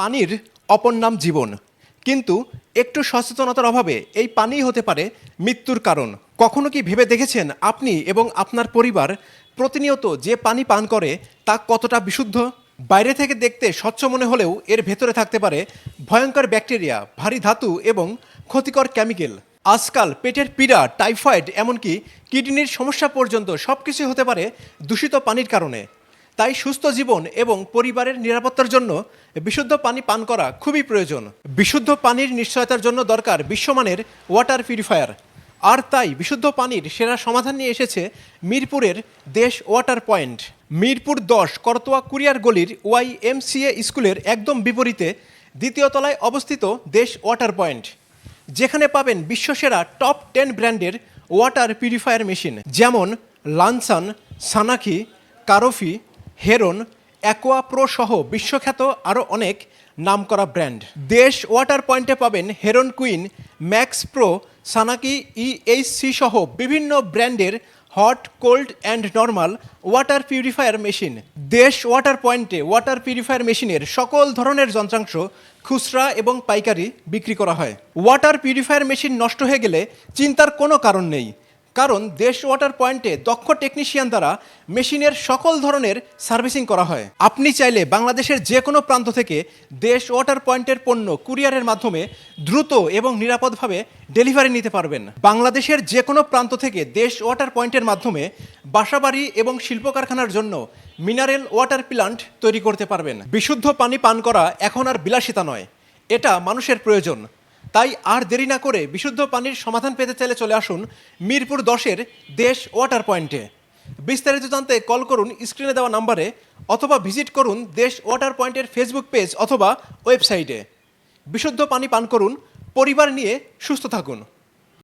পানির অপর নাম জীবন। কিন্তু একটু সচেতনতার অভাবে এই পানিই হতে পারে মৃত্যুর কারণ। কখনো কি ভেবে দেখেছেন আপনি এবং আপনার পরিবার প্রতিনিয়ত যে পানি পান করে তা কতটা বিশুদ্ধ? বাইরে থেকে দেখতে স্বচ্ছ মনে হলেও এর ভেতরে থাকতে পারে ভয়ঙ্কর ব্যাকটেরিয়া, ভারী ধাতু এবং ক্ষতিকর কেমিক্যাল। আজকাল পেটের পীড়া, টাইফয়েড, এমনকি কিডনির সমস্যা পর্যন্ত সব কিছু হতে পারে দূষিত পানির কারণে। তাই সুস্থ জীবন এবং পরিবারের নিরাপত্তার জন্য বিশুদ্ধ পানি পান করা খুবই প্রয়োজন। বিশুদ্ধ পানির নিশ্চয়তার জন্য দরকার বিশ্বমানের ওয়াটার পিউরিফায়ার। আর তাই বিশুদ্ধ পানির সেরা সমাধান নিয়ে এসেছে মিরপুরের দেশ ওয়াটার পয়েন্ট। মিরপুর দশ করতোয়া কুরিয়ার গলির ওয়াই এমসিএ স্কুলের একদম বিপরীতে দ্বিতীয় তলায় অবস্থিত দেশ ওয়াটার পয়েন্ট। যেখানে পাবেন বিশ্বসেরা টপ টেন ব্র্যান্ডের ওয়াটার পিউরিফায়ার মেশিন। যেমন লানসান, Sanaki, Carfi Heron, Aqua Pro সহ বিশ্বখ্যাত আরও অনেক নামকরা ব্র্যান্ড। দেশ ওয়াটার পয়েন্টে পাবেন হেরন কুইন, ম্যাক্স প্রো, সানাকি ইএইচসি সহ বিভিন্ন ব্র্যান্ডের hot, cold and normal water purifier machine. Desh water পয়েন্টে ওয়াটার পিউরিফায়ার মেশিনের সকল ধরনের যন্ত্রাংশ খুচরা এবং পাইকারি বিক্রি করা হয়। ওয়াটার পিউরিফায়ার মেশিন নষ্ট হয়ে গেলে চিন্তার কোনো কারণ নেই। কারণ দেশ ওয়াটার পয়েন্টে দক্ষ টেকনিশিয়ান দ্বারা মেশিনের সকল ধরনের সার্ভিসিং করা হয়। আপনি চাইলে বাংলাদেশের যে কোনো প্রান্ত থেকে দেশ ওয়াটার পয়েন্টের পণ্য কুরিয়ারের মাধ্যমে দ্রুত এবং নিরাপদভাবে ডেলিভারি নিতে পারবেন। বাংলাদেশের যে কোনো প্রান্ত থেকে দেশ ওয়াটার পয়েন্টের মাধ্যমে বাসাবাড়ি এবং শিল্প কারখানার জন্য মিনারেল ওয়াটার প্লান্ট তৈরি করতে পারবেন। বিশুদ্ধ পানি পান করা এখন আর বিলাসিতা নয়। এটা মানুষের প্রয়োজন। তাই আর দেরি না করে বিশুদ্ধ পানির সমাধান পেতে চাইলে চলে আসুন মিরপুর দশের দেশ ওয়াটার পয়েন্টে। বিস্তারিত জানতে কল করুন স্ক্রিনে দেওয়া নাম্বারে অথবা ভিজিট করুন দেশ ওয়াটার পয়েন্টের ফেসবুক পেজ অথবা ওয়েবসাইটে। বিশুদ্ধ পানি পান করুন, পরিবার নিয়ে সুস্থ থাকুন।